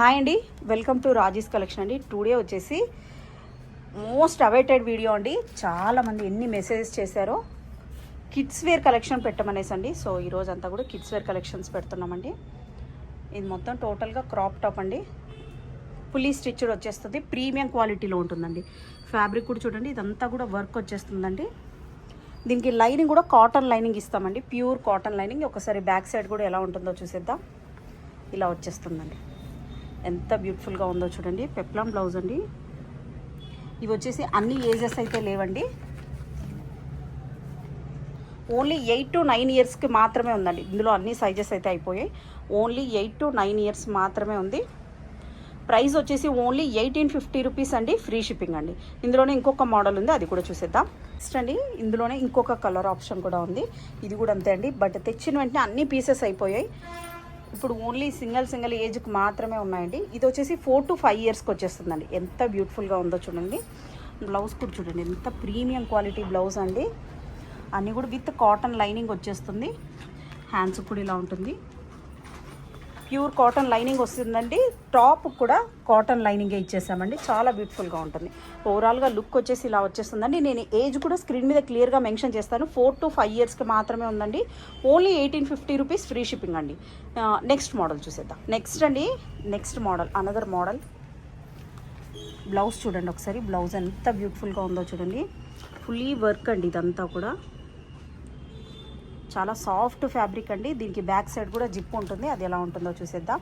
Hi అండి. Welcome to Raji's collection అండి. Today వచ్చేసి మోస్ట్ అవైటెడ్ వీడియో అండి. చాలామంది ఎన్ని మెసేజెస్ చేశారో కిడ్స్ వేర్ కలెక్షన్ పెట్టమనేసి అండి. సో ఈరోజు అంతా కూడా కిడ్స్ వేర్ కలెక్షన్స్ పెడుతున్నామండి. ఇది మొత్తం టోటల్గా క్రాప్ టాప్ అండి. పులి స్టిచ్డ్ వచ్చేస్తుంది. ప్రీమియం క్వాలిటీలో ఉంటుందండి. ఫ్యాబ్రిక్ కూడా చూడండి. ఇదంతా కూడా వర్క్ వచ్చేస్తుందండి. దీనికి లైనింగ్ కూడా కాటన్ లైనింగ్ ఇస్తామండి. ప్యూర్ కాటన్ లైనింగ్ ఒకసారి బ్యాక్ సైడ్ కూడా ఎలా ఉంటుందో చూసేద్దాం. ఇలా వచ్చేస్తుందండి. ఎంత బ్యూటిఫుల్గా ఉందో చూడండి. పెప్లం బ్లౌజ్ అండి. ఇవి వచ్చేసి అన్ని ఏజెస్ అయితే లేవండి. ఓన్లీ ఎయిట్ టు నైన్ ఇయర్స్కి మాత్రమే ఉందండి. ఇందులో అన్ని సైజెస్ అయితే అయిపోయాయి. Only eight to nine years మాత్రమే ఉంది. ప్రైస్ వచ్చేసి ఓన్లీ ఎయిటీన్ ఫిఫ్టీ రూపీస్ అండి. ఫ్రీ షిప్పింగ్ అండి. ఇందులోనే ఇంకొక మోడల్ ఉంది. అది కూడా చూసేద్దాం. నెక్స్ట్ అండి ఇందులోనే ఇంకొక కలర్ ఆప్షన్ కూడా ఉంది. ఇది కూడా అంతే అండి. బట్ తెచ్చిన వెంటనే అన్ని పీసెస్ అయిపోయాయి. ఇప్పుడు ఓన్లీ సింగిల్ సింగిల్ ఏజ్కి మాత్రమే ఉన్నాయండి. ఇది వచ్చేసి ఫోర్ టు ఫైవ్ ఇయర్స్కి వచ్చేస్తుందండి. ఎంత బ్యూటిఫుల్గా ఉందో చూడండి. బ్లౌజ్ కూడా చూడండి. ఎంత ప్రీమియం క్వాలిటీ బ్లౌజ్ అండి. అన్నీ కూడా విత్ కాటన్ లైనింగ్ వచ్చేస్తుంది. హ్యాండ్స్ కూడా ఇలా ఉంటుంది. ప్యూర్ కాటన్ లైనింగ్ వస్తుందండి. టాప్ కూడా కాటన్ లైనింగే ఇచ్చేసామండి. చాలా బ్యూటిఫుల్గా ఉంటుంది. ఓవరాల్గా లుక్ వచ్చేసి ఇలా వచ్చేస్తుందండి. నేను ఏజ్ కూడా స్క్రీన్ మీద క్లియర్గా మెన్షన్ చేస్తాను. ఫోర్ టు ఫైవ్ ఇయర్స్కి మాత్రమే ఉందండి. Only eighteen fifty rupees free shipping అండి. నెక్స్ట్ మోడల్ చూసేద్దాం. నెక్స్ట్ అండి. Next model another model blouse చూడండి ఒకసారి. బ్లౌజ్ ఎంత బ్యూటిఫుల్గా ఉందో చూడండి. ఫుల్లీ వర్క్ అండి ఇదంతా కూడా. చాలా సాఫ్ట్ ఫ్యాబ్రిక్ అండి. దీనికి బ్యాక్ సైడ్ కూడా జిప్ ఉంటుంది. అది ఎలా ఉంటుందో చూసేద్దాం.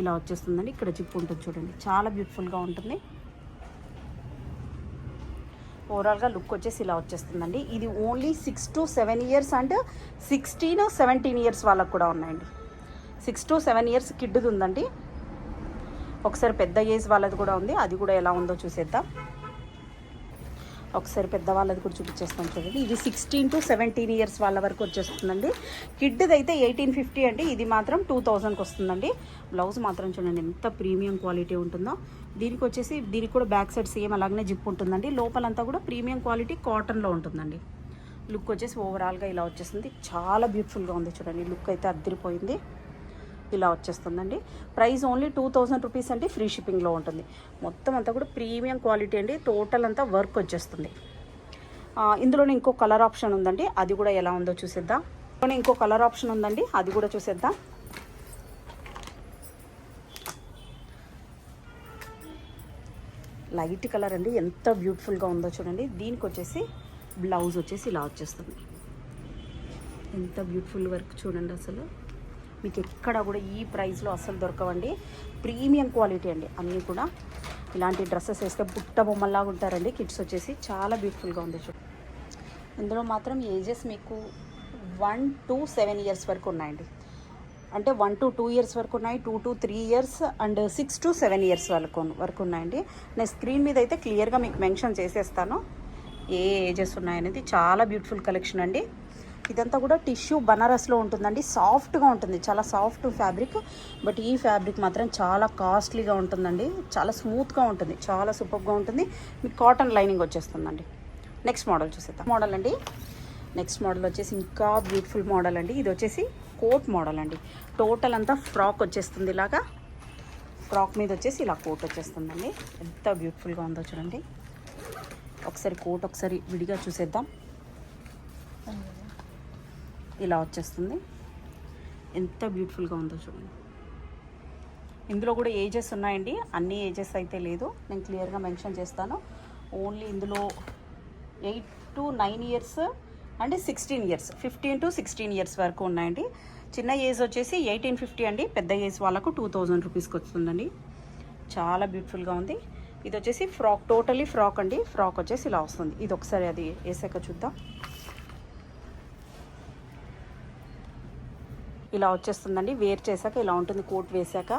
ఇలా వచ్చేస్తుందండి. ఇక్కడ జిప్ ఉంటుంది చూడండి. చాలా బ్యూటిఫుల్గా ఉంటుంది. ఓవరాల్గా లుక్ వచ్చేసి ఇలా వచ్చేస్తుందండి. ఇది only six to seven years and sixteen seventeen years వాళ్ళకు కూడా ఉన్నాయండి. సిక్స్ టు సెవెన్ ఇయర్స్ కిడ్ది ఉందండి. ఒకసారి పెద్ద ఏజ్ వాళ్ళది కూడా ఉంది. అది కూడా ఎలా ఉందో చూసేద్దాం. ఒకసారి పెద్దవాళ్ళది కూడా చూపించేస్తాం చూడండి. ఇది సిక్స్టీన్ టు సెవెంటీన్ ఇయర్స్ వాళ్ళ వరకు వచ్చేస్తుందండి. కిడ్ది అయితే ఎయిటీన్ ఫిఫ్టీ అండి. ఇది మాత్రం టూ థౌజండ్కి వస్తుందండి. బ్లౌజ్ మాత్రం చూడండి ఎంత ప్రీమియం క్వాలిటీ ఉంటుందో. దీనికి వచ్చేసి దీనికి కూడా బ్యాక్ సైడ్ సేమ్ అలాగనే జిప్ ఉంటుందండి. లోపలంతా కూడా ప్రీమియం క్వాలిటీ కాటన్లో ఉంటుందండి. లుక్ వచ్చేసి ఓవరాల్గా ఇలా వచ్చేస్తుంది. చాలా బ్యూటిఫుల్గా ఉంది చూడండి. లుక్ అయితే అద్దరిపోయింది. ఇలా వచ్చేస్తుందండి. Price only two thousand rupees అండి ఫ్రీ షిప్పింగ్లో ఉంటుంది. మొత్తం అంతా కూడా ప్రీమియం క్వాలిటీ అండి టోటల్ అంతా వర్క్ వచ్చేస్తుంది. ఇందులోనే ఇంకో కలర్ ఆప్షన్ ఉందండి అది కూడా ఎలా ఉందో చూసేద్దాం. ఇందులోనే ఇంకో కలర్ ఆప్షన్ ఉందండి అది కూడా చూసేద్దాం. లైట్ కలర్ అండి ఎంత బ్యూటిఫుల్గా ఉందో చూడండి. దీనికి వచ్చేసి బ్లౌజ్ వచ్చేసి ఇలా వచ్చేస్తుంది. ఎంత బ్యూటిఫుల్ వర్క్ చూడండి అసలు. మీకు ఎక్కడ కూడా ఈ ప్రైస్లో అస్సలు దొరకవండి. ప్రీమియం క్వాలిటీ అండి. అన్నీ కూడా ఇలాంటి డ్రెస్సెస్ వేస్తే బుట్ట బొమ్మల్లాగా ఉంటారండి. కిడ్స్ వచ్చేసి చాలా బ్యూటిఫుల్గా ఉంది చూడండి ఇందులో మాత్రం ఏజెస్ మీకు వన్ టు సెవెన్ ఇయర్స్ వరకు ఉన్నాయండి. అంటే వన్ టు టూ ఇయర్స్ వరకు ఉన్నాయి two to three years and six to seven years వరకు వరకు ఉన్నాయండి. నేను స్క్రీన్ మీద అయితే క్లియర్గా మీకు మెన్షన్ చేసేస్తాను. ఏ ఏజెస్ ఉన్నాయనేది చాలా బ్యూటిఫుల్ కలెక్షన్ అండి. ఇదంతా కూడా టిష్యూ బనారస్లో ఉంటుందండి. సాఫ్ట్గా ఉంటుంది. చాలా సాఫ్ట్ ఫ్యాబ్రిక్. బట్ ఈ ఫ్యాబ్రిక్ మాత్రం చాలా కాస్ట్లీగా ఉంటుందండి. చాలా స్మూత్గా ఉంటుంది. చాలా సూపర్గా ఉంటుంది. మీకు కాటన్ లైనింగ్ వచ్చేస్తుందండి. నెక్స్ట్ మోడల్ చూసేద్దాం. మోడల్ అండి. నెక్స్ట్ మోడల్ వచ్చేసి ఇంకా బ్యూటిఫుల్ మోడల్ అండి. ఇది వచ్చేసి కోట్ మోడల్ అండి. టోటల్ అంతా ఫ్రాక్ వచ్చేస్తుంది ఇలాగా. ఫ్రాక్ మీద వచ్చేసి ఇలా కోట్ వచ్చేస్తుందండి. ఎంత బ్యూటిఫుల్గా ఉందో చూడండి. ఒకసారి కోట్ ఒకసారి విడిగా చూసేద్దాం. ఇలా వచ్చేస్తుంది. ఎంత బ్యూటిఫుల్గా ఉందో చూడండి. ఇందులో కూడా ఏజెస్ ఉన్నాయండి. అన్ని ఏజెస్ అయితే లేదు. నేను క్లియర్గా మెన్షన్ చేస్తాను. ఓన్లీ ఇందులో ఎయిట్ టు నైన్ ఇయర్స్ అంటే sixteen years fifteen to sixteen years వరకు ఉన్నాయండి. చిన్న ఏజ్ వచ్చేసి ఎయిటీన్ ఫిఫ్టీ అండి. పెద్ద ఏజ్ వాళ్ళకు టూ థౌజండ్ రూపీస్కి వస్తుందండి. చాలా బ్యూటిఫుల్గా ఉంది. ఇది వచ్చేసి ఫ్రాక్ టోటలీ ఫ్రాక్ అండి. ఫ్రాక్ వచ్చేసి ఇలా వస్తుంది. ఇది ఒకసారి అది వేసాక చూద్దాం. ఇలా వచ్చేస్తుందండి. వేర్ చేశాక ఇలా ఉంటుంది కోట్ వేసాక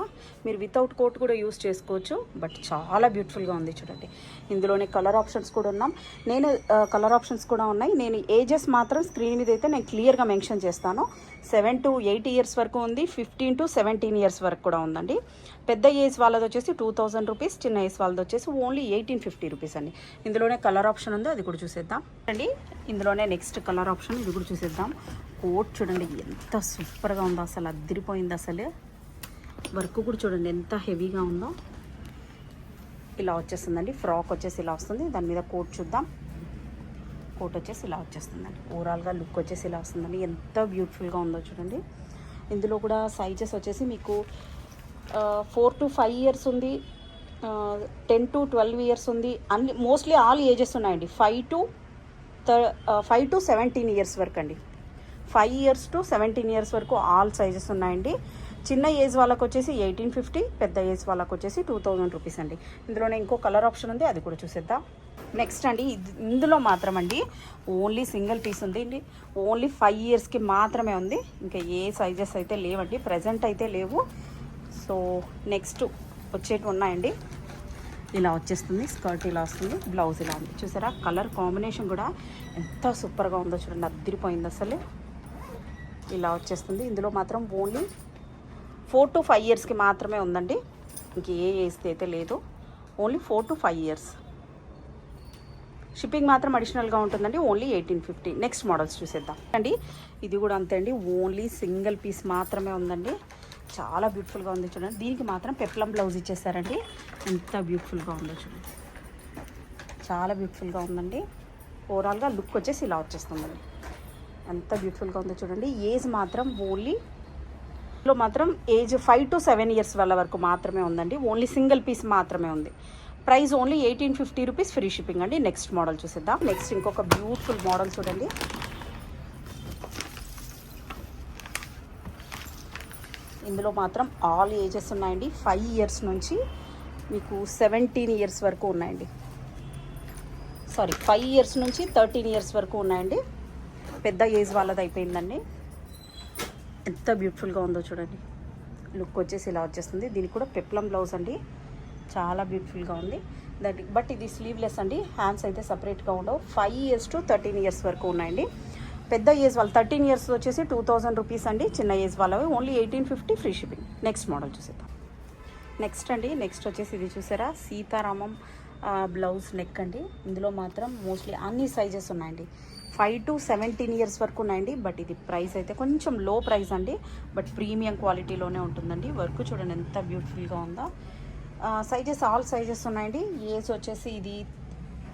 మీరు వితౌట్ కోట్ కూడా యూస్ చేసుకోవచ్చు. బట్ చాలా బ్యూటిఫుల్గా ఉంది చూడండి. ఇందులోనే కలర్ ఆప్షన్స్ కూడా ఉన్నాం. నేను కలర్ ఆప్షన్స్ కూడా ఉన్నాయి. నేను ఏజెస్ మాత్రం స్క్రీన్ మీద అయితే నేను క్లియర్గా మెన్షన్ చేస్తాను. సెవెన్ టు ఎయిట్ ఇయర్స్ వరకు ఉంది. ఫిఫ్టీన్ టు సెవెంటీన్ ఇయర్స్ వరకు కూడా ఉందండి. పెద్ద ఏజ్ వాళ్ళది వచ్చేసి టూ థౌజండ్ రూపీస్ చిన్న ఏజ్ వాళ్ళది వచ్చేసి ఓన్లీ ఎయిటీన్ ఫిఫ్టీ రూపీస్ అండి. ఇందులోనే కలర్ ఆప్షన్ ఉంది అది కూడా చూసేద్దాం. అండి ఇందులోనే నెక్స్ట్ కలర్ ఆప్షన్ ఇది కూడా చూసేద్దాం. కోట్ చూడండి ఎంత సూపర్గా ఉందో అసలు అద్దరిపోయింది అసలు. వర్క్ కూడా చూడండి ఎంత హెవీగా ఉందో. ఇలా వచ్చేస్తుందండి ఫ్రాక్ వచ్చేసి ఇలా వస్తుంది. దాని మీద కోట్ చూద్దాం. కోట్ వచ్చేసి ఇలా వచ్చేస్తుందండి. ఓవరాల్గా లుక్ వచ్చేసి ఇలా వస్తుందండి. ఎంత బ్యూటిఫుల్గా ఉందో చూడండి. ఇందులో కూడా సైజెస్ వచ్చేసి మీకు ఫోర్ టు ఫైవ్ ఇయర్స్ ఉంది టెన్ టు ట్వెల్వ్ ఇయర్స్ ఉంది అన్ని మోస్ట్లీ ఆల్ ఏజెస్ ఉన్నాయండి. Five to five to seventeen years వరకు అండి. Five years to seventeen years వరకు ఆల్ సైజెస్ ఉన్నాయండి. చిన్న ఏజ్ వాళ్ళకి వచ్చేసి ఎయిటీన్ ఫిఫ్టీ పెద్ద ఏజ్ వాళ్ళకి వచ్చేసి టూ థౌజండ్ రూపీస్ అండి. ఇందులోనే ఇంకో కలర్ ఆప్షన్ ఉంది అది కూడా చూసేద్దాం. నెక్స్ట్ అండి ఇందులో మాత్రం అండి ఓన్లీ సింగిల్ పీస్ ఉంది అండి. ఓన్లీ ఫైవ్ ఇయర్స్కి మాత్రమే ఉంది. ఇంకా ఏ సైజెస్ అయితే లేవండి ప్రజెంట్ అయితే లేవు. సో నెక్స్ట్ వచ్చేటివి ఉన్నాయండి. ఇలా వచ్చేస్తుంది స్కర్ట్ ఇలా వస్తుంది బ్లౌజ్ ఇలా ఉంది. చూసారా కలర్ కాంబినేషన్ కూడా ఎంత సూపర్గా ఉందో చూడండి అద్దరిపోయింది అసలు. ఇలా వచ్చేస్తుంది. ఇందులో మాత్రం ఓన్లీ ఫోర్ టు ఫైవ్ ఇయర్స్కి మాత్రమే ఉందండి. ఇంకే ఏస్తే అయితే లేదు. Only four to five years. Shipping మాత్రం అడిషనల్గా ఉంటుందండి. Only eighteen fifty. Next models చూసేద్దాం. అండి ఇది కూడా అంతే అండి. ఓన్లీ సింగిల్ పీస్ మాత్రమే ఉందండి. చాలా బ్యూటిఫుల్గా ఉంది చూడండి. దీనికి మాత్రం పెప్లం బ్లౌజ్ ఇచ్చేసారండి. ఎంత బ్యూటిఫుల్గా ఉందో చూడండి. చాలా బ్యూటిఫుల్గా ఉందండి. ఓవరాల్గా లుక్ వచ్చేసి ఇలా వచ్చేస్తుందండి. ఎంత బ్యూటిఫుల్గా ఉందో చూడండి. ఏజ్ మాత్రం ఓన్లీ లో మాత్రం age five to seven years వాళ్ళ వరకు మాత్రమే ఉందండి. ఓన్లీ సింగిల్ పీస్ మాత్రమే ఉంది. Price only eighteen fifty rupees free shipping అండి. నెక్స్ట్ మోడల్ చూసేద్దాం. నెక్స్ట్ ఇంకొక బ్యూటిఫుల్ మోడల్ చూడండి. ఇందులో మాత్రం ఆల్ ఏజెస్ ఉన్నాయండి. ఫైవ్ ఇయర్స్ నుంచి మీకు సెవెంటీన్ ఇయర్స్ వరకు ఉన్నాయండి. సారీ ఫైవ్ ఇయర్స్ నుంచి థర్టీన్ ఇయర్స్ వరకు ఉన్నాయండి. పెద్ద ఏజ్ వాళ్ళది అయిపోయిందండి. ఎంత బ్యూటిఫుల్గా ఉందో చూడండి. లుక్ వచ్చేసి ఇలా వచ్చేస్తుంది. దీనికి కూడా పెప్లం బ్లౌజ్ అండి. చాలా బ్యూటిఫుల్గా ఉంది. దానికి బట్ ఇది స్లీవ్లెస్ అండి. హ్యాండ్స్ అయితే సపరేట్గా ఉండవు. Five years to thirteen years వరకు ఉన్నాయండి. పెద్ద ఏజ్ వాళ్ళు థర్టీన్ ఇయర్స్ వచ్చేసి టూ థౌజండ్ రూపీస్ అండి. చిన్న ఏజ్ వాళ్ళవి only eighteen fifty free shipping next model చూసేద్దాం. నెక్స్ట్ అండి నెక్స్ట్ వచ్చేసి ఇది చూసారా? సీతారామం బ్లౌజ్ నెక్ అండి. ఇందులో మాత్రం మోస్ట్లీ అన్ని సైజెస్ ఉన్నాయండి. ఫైవ్ టు సెవెంటీన్ ఇయర్స్ వరకు ఉన్నాయండి బట్ ఇది ప్రైస్ అయితే కొంచెం లో ప్రైస్ అండి. బట్ ప్రీమియం క్వాలిటీలోనే ఉంటుందండి. వర్క్ చూడండి ఎంత బ్యూటిఫుల్గా ఉందో. సైజెస్ ఆల్ సైజెస్ ఉన్నాయండి. ఏజ్ వచ్చేసి ఇది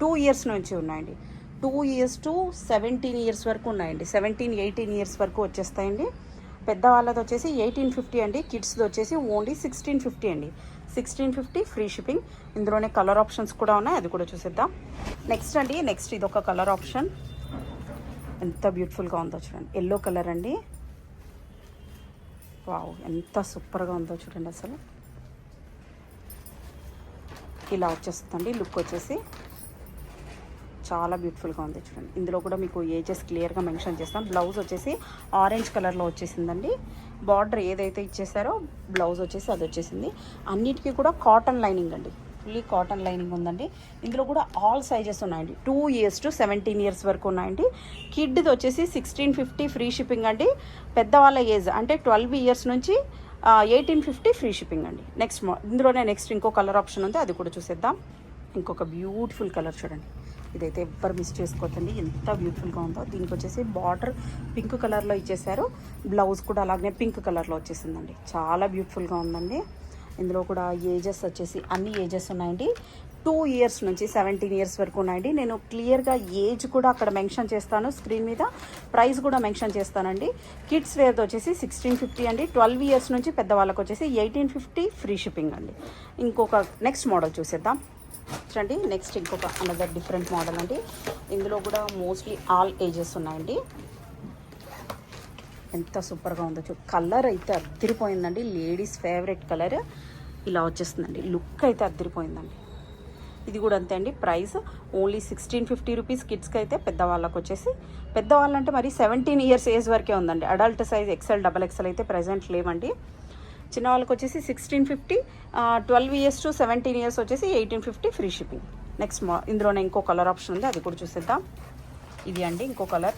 టూ ఇయర్స్ నుంచి ఉన్నాయండి. Two years to seventeen years వరకు ఉన్నాయండి. సెవెంటీన్ ఎయిటీన్ ఇయర్స్ వరకు వచ్చేస్తాయండి. పెద్దవాళ్ళది వచ్చేసి ఎయిటీన్ ఫిఫ్టీ అండి. కిడ్స్ది వచ్చేసి ఓన్లీ సిక్స్టీన్ ఫిఫ్టీ అండి. సిక్స్టీన్ ఫిఫ్టీ ఫ్రీ షిప్పింగ్ ఇందులోనే కలర్ ఆప్షన్స్ కూడా ఉన్నాయి. అది కూడా చూసేద్దాం. నెక్స్ట్ అండి. నెక్స్ట్ ఇది ఒక కలర్ ఆప్షన్ ఎంత బ్యూటిఫుల్గా ఉందో చూడండి. ఎల్లో కలర్ అండి. వావ్ ఎంత సూపర్గా ఉందో చూడండి అసలు. ఇలా వచ్చేస్తుందండి. లుక్ వచ్చేసి చాలా బ్యూటిఫుల్గా ఉంది చూడండి. ఇందులో కూడా మీకు ఏజెస్ క్లియర్గా మెన్షన్ చేస్తాం. బ్లౌజ్ వచ్చేసి ఆరెంజ్ కలర్లో వచ్చేసిందండి. బార్డర్ ఏదైతే ఇచ్చేసారో బ్లౌజ్ వచ్చేసి అది వచ్చేసింది. అన్నిటికీ కూడా కాటన్ లైనింగ్ అండి. ఫుల్లీ కాటన్ లైనింగ్ ఉందండి. ఇందులో కూడా ఆల్ సైజెస్ ఉన్నాయండి. Two years to seventeen years వరకు ఉన్నాయండి. కిడ్ది వచ్చేసి సిక్స్టీన్ ఫిఫ్టీ ఫ్రీ షిప్పింగ్ అండి. పెద్దవాళ్ళ ఏజ్ అంటే ట్వెల్వ్ ఇయర్స్ నుంచి ఎయిటీన్ ఫిఫ్టీ ఫ్రీ షిప్పింగ్ అండి. నెక్స్ట్ ఇందులోనే నెక్స్ట్ ఇంకో కలర్ ఆప్షన్ ఉంది. అది కూడా చూసేద్దాం. ఇంకొక బ్యూటిఫుల్ కలర్ చూడండి. ఇదైతే ఎవ్వరు మిస్ చేసుకోవద్దండి ఎంత బ్యూటిఫుల్గా ఉందో. దీనికి వచ్చేసి బార్డర్ పింక్ కలర్లో ఇచ్చేసారు బ్లౌజ్ కూడా అలాగే పింక్ కలర్లో వచ్చేసిందండి. చాలా బ్యూటిఫుల్గా ఉందండి. ఇందులో కూడా ఏజెస్ వచ్చేసి అన్ని ఏజెస్ ఉన్నాయండి. టూ ఇయర్స్ నుంచి సెవెంటీన్ ఇయర్స్ వరకు ఉన్నాయండి. నేను క్లియర్గా ఏజ్ కూడా అక్కడ మెన్షన్ చేస్తాను. స్క్రీన్ మీద ప్రైస్ కూడా మెన్షన్ చేస్తానండి. కిడ్స్ వేర్ది వచ్చేసి సిక్స్టీన్ ఫిఫ్టీ అండి. ట్వెల్వ్ ఇయర్స్ నుంచి పెద్దవాళ్ళకి వచ్చేసి ఎయిటీన్ ఫిఫ్టీ ఫ్రీ షిప్పింగ్ అండి. ఇంకొక నెక్స్ట్ మోడల్ చూసేద్దాం. చూడండి. నెక్స్ట్ ఇంకొక అనదర్ డిఫరెంట్ మోడల్ అండి. ఇందులో కూడా మోస్ట్లీ ఆల్ ఏజెస్ ఉన్నాయండి. ఎంత సూపర్గా ఉందో చూ కలర్ అయితే అద్దరిపోయిందండి. లేడీస్ ఫేవరెట్ కలర్ ఇలా వచ్చేస్తుందండి. లుక్ అయితే అద్దరిపోయిందండి. ఇది కూడా అంతే అండి. Price only sixteen fifty rupees కిడ్స్కి అయితే పెద్దవాళ్ళకి వచ్చేసి పెద్దవాళ్ళంటే మరి సెవెంటీన్ ఇయర్స్ ఏజ్ వరకే ఉందండి. Adult size XL double XL అయితే ప్రజెంట్ లేవండి. చిన్న వాళ్ళకి వచ్చేసి sixteen fifty twelve years to seventeen years వచ్చేసి eighteen fifty free shipping next మా ఇందులోనే ఇంకో కలర్ ఆప్షన్ ఉంది అది కూడా చూసేద్దాం. ఇది అండి ఇంకో కలర్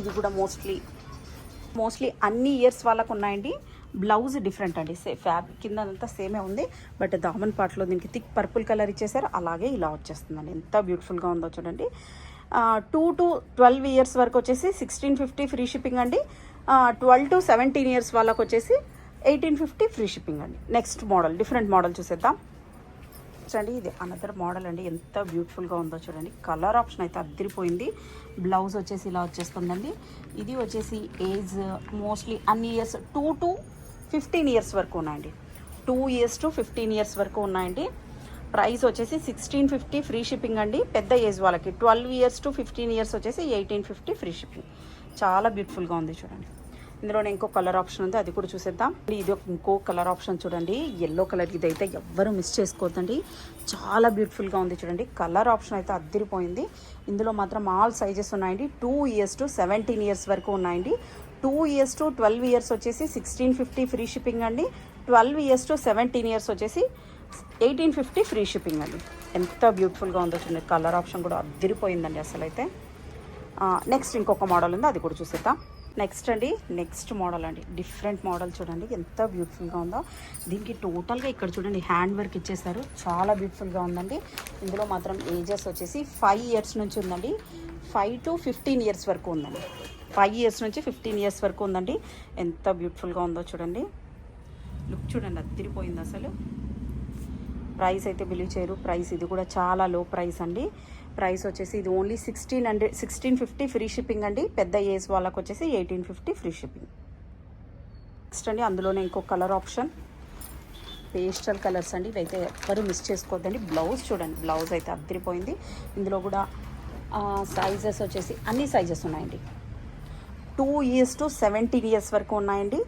ఇది కూడా మోస్ట్లీ మోస్ట్లీ అన్ని ఇయర్స్ వాళ్ళకు ఉన్నాయండి. బ్లౌజ్ డిఫరెంట్ అండి సే ఫ్యాబ్రిక్ కింద అంతా సేమే ఉంది బట్ దామన్ పార్ట్లో దీనికి థిక్ పర్పుల్ కలర్ ఇచ్చేసారు అలాగే ఇలా వచ్చేస్తుందండి. ఎంత బ్యూటిఫుల్గా ఉందో చూడండి. టూ టు ట్వెల్వ్ ఇయర్స్ వరకు వచ్చేసి సిక్స్టీన్ ఫిఫ్టీ ఫ్రీ షిప్పింగ్ అండి. ట్వెల్వ్ టు సెవెంటీన్ ఇయర్స్ వాళ్ళకి వచ్చేసి ఎయిటీన్ ఫిఫ్టీ ఫ్రీ షిప్పింగ్ అండి. నెక్స్ట్ మోడల్ డిఫరెంట్ మోడల్ చూసేద్దాం. చూడండి ఇది అనదర్ మోడల్ అండి. ఎంత బ్యూటిఫుల్గా ఉందో చూడండి. కలర్ ఆప్షన్ అయితే అద్దరిపోయింది. బ్లౌజ్ వచ్చేసి ఇలా వచ్చేస్తుందండి. ఇది వచ్చేసి ఏజ్ మోస్ట్లీ అన్ని years two to fifteen years వరకు ఉన్నాయండి. Two years to fifteen years వరకు ఉన్నాయండి. ప్రైస్ వచ్చేసి సిక్స్టీన్ ఫిఫ్టీ ఫ్రీ షిప్పింగ్ అండి. పెద్ద ఏజ్ వాళ్ళకి. Twelve years to fifteen years వచ్చేసి ఎయిటీన్ ఫిఫ్టీ ఫ్రీ షిప్పింగ్ చాలా బ్యూటిఫుల్గా ఉంది చూడండి. ఇందులో ఇంకో కలర్ ఆప్షన్ ఉంది. అది కూడా చూసేద్దాం. ఇది ఒక ఇంకో కలర్ ఆప్షన్ చూడండి. ఎల్లో కలర్ ఇది అయితే ఎవ్వరు మిస్ చేసుకోవద్దండి చాలా బ్యూటిఫుల్గా ఉంది చూడండి. కలర్ ఆప్షన్ అయితే అద్దరిపోయింది. ఇందులో మాత్రం ఆల్ సైజెస్ ఉన్నాయండి. Two years to seventeen years వరకు ఉన్నాయండి. Two years to twelve years వచ్చేసి సిక్స్టీన్ ఫిఫ్టీ ఫ్రీ షిప్పింగ్ అండి. Twelve years to seventeen years వచ్చేసి ఎయిటీన్ ఫిఫ్టీ ఫ్రీ షిప్పింగ్ అండి. ఎంత బ్యూటిఫుల్గా ఉందో చూడండి. కలర్ ఆప్షన్ కూడా అదిరిపోయిందండి అసలు అయితే నెక్స్ట్ ఇంకొక మోడల్ ఉంది అది కూడా చూసేద్దాం. నెక్స్ట్ అండి నెక్స్ట్ మోడల్ అండి. డిఫరెంట్ మోడల్ చూడండి ఎంత బ్యూటిఫుల్గా ఉందో. దీనికి టోటల్గా ఇక్కడ చూడండి హ్యాండ్ వర్క్ ఇచ్చేసారు చాలా బ్యూటిఫుల్గా ఉందండి. ఇందులో మాత్రం ఏజెస్ వచ్చేసి ఫైవ్ ఇయర్స్ నుంచి ఉందండి. ఫైవ్ టు ఫిఫ్టీన్ ఇయర్స్ వరకు ఉందండి. ఫైవ్ ఇయర్స్ నుంచి ఫిఫ్టీన్ ఇయర్స్ వరకు ఉందండి. ఎంత బ్యూటిఫుల్గా ఉందో చూడండి. లుక్ చూడండి అదిరిపోయింది అసలు. ప్రైస్ అయితే బిలీవ్ చేయరు. ప్రైస్ ఇది కూడా చాలా లో ప్రైస్ అండి. ప్రైస్ వచ్చేసి ఇది only sixteen hundred sixteen fifty free shipping అండి. పెద్ద ఏజ్ వాళ్ళకి వచ్చేసి eighteen fifty free shipping next అండి అందులోనే ఇంకో కలర్ ఆప్షన్ పేస్టల్ కలర్స్ అండి. ఇవైతే ఎవరు మిస్ చేసుకోవద్దండి. బ్లౌజ్ చూడండి. బ్లౌజ్ అయితే అద్దరిపోయింది. ఇందులో కూడా సైజెస్ వచ్చేసి అన్ని సైజెస్ ఉన్నాయండి. Two years to seventeen years వరకు ఉన్నాయండి.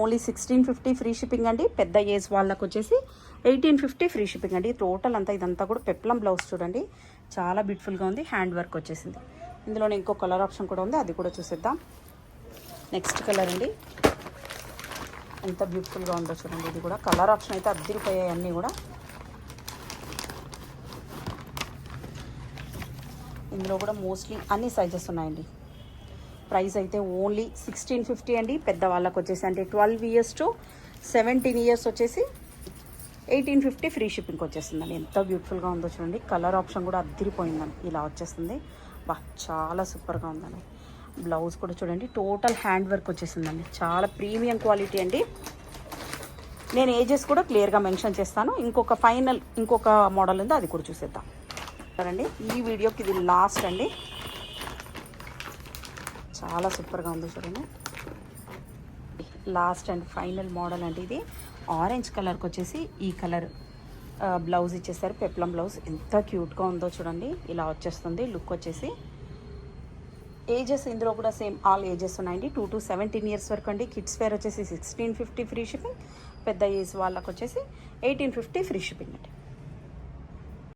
Only sixteen fifty free shipping అండి. పెద్ద ఏజ్ వాళ్ళకు వచ్చేసి ఎయిటీన్ ఫిఫ్టీ ఫ్రీ షిప్పింగ్ అండి. టోటల్ అంతా ఇదంతా కూడా పెప్లం బ్లౌజ్ చూడండి. చాలా బ్యూటిఫుల్గా ఉంది. హ్యాండ్ వర్క్ వచ్చేసింది. ఇందులోనే ఇంకో కలర్ ఆప్షన్ కూడా ఉంది. అది కూడా చూసేద్దాం. నెక్స్ట్ కలర్ అండి. ఎంత బ్యూటిఫుల్గా ఉందో చూడండి. ఇది కూడా కలర్ ఆప్షన్ అయితే అద్దరిపోయాయి అన్నీ కూడా. ఇందులో కూడా మోస్ట్లీ అన్ని సైజెస్ ఉన్నాయండి. ప్రైస్ అయితే ఓన్లీ సిక్స్టీన్ ఫిఫ్టీ అండి. పెద్దవాళ్ళకి వచ్చేసి అంటే twelve years to seventeen years వచ్చేసి ఎయిటీన్ ఫిఫ్టీ ఫ్రీ షిప్పింగ్ వచ్చేస్తుందండి. ఎంత బ్యూటిఫుల్గా ఉందో చూడండి. కలర్ ఆప్షన్ కూడా అద్దరిపోయిందండి. ఇలా వచ్చేస్తుంది. బా చాలా సూపర్గా ఉందండి. బ్లౌజ్ కూడా చూడండి. టోటల్ హ్యాండ్ వర్క్ వచ్చేసిందండి చాలా ప్రీమియం క్వాలిటీ అండి. నేను ఏజెస్ కూడా క్లియర్గా మెన్షన్ చేస్తాను. ఇంకొక ఫైనల్ ఇంకొక మోడల్ ఉంది అది కూడా చూసేద్దాం. సరండి ఈ వీడియోకి ఇది లాస్ట్ అండి. చాలా సూపర్గా ఉంది చూడండి. లాస్ట్ అండ్ ఫైనల్ మోడల్ అండి ఇది. ఆరెంజ్ కలర్కి వచ్చేసి ఈ కలర్ బ్లౌజ్ ఇచ్చేసారు. పెప్లం బ్లౌజ్ ఎంత క్యూట్గా ఉందో చూడండి. ఇలా వచ్చేస్తుంది. లుక్ వచ్చేసి ఏజెస్ ఇందులో కూడా సేమ్ ఆల్ ఏజెస్ ఉన్నాయండి. టూ టు సెవెంటీన్ ఇయర్స్ వరకు అండి. కిడ్స్ వేర్ వచ్చేసి సిక్స్టీన్ ఫిఫ్టీ ఫ్రీ షిప్పింగ్. పెద్ద ఏజ్ వాళ్ళకి వచ్చేసి ఎయిటీన్ ఫిఫ్టీ ఫ్రీ షిప్పింగ్ అండి.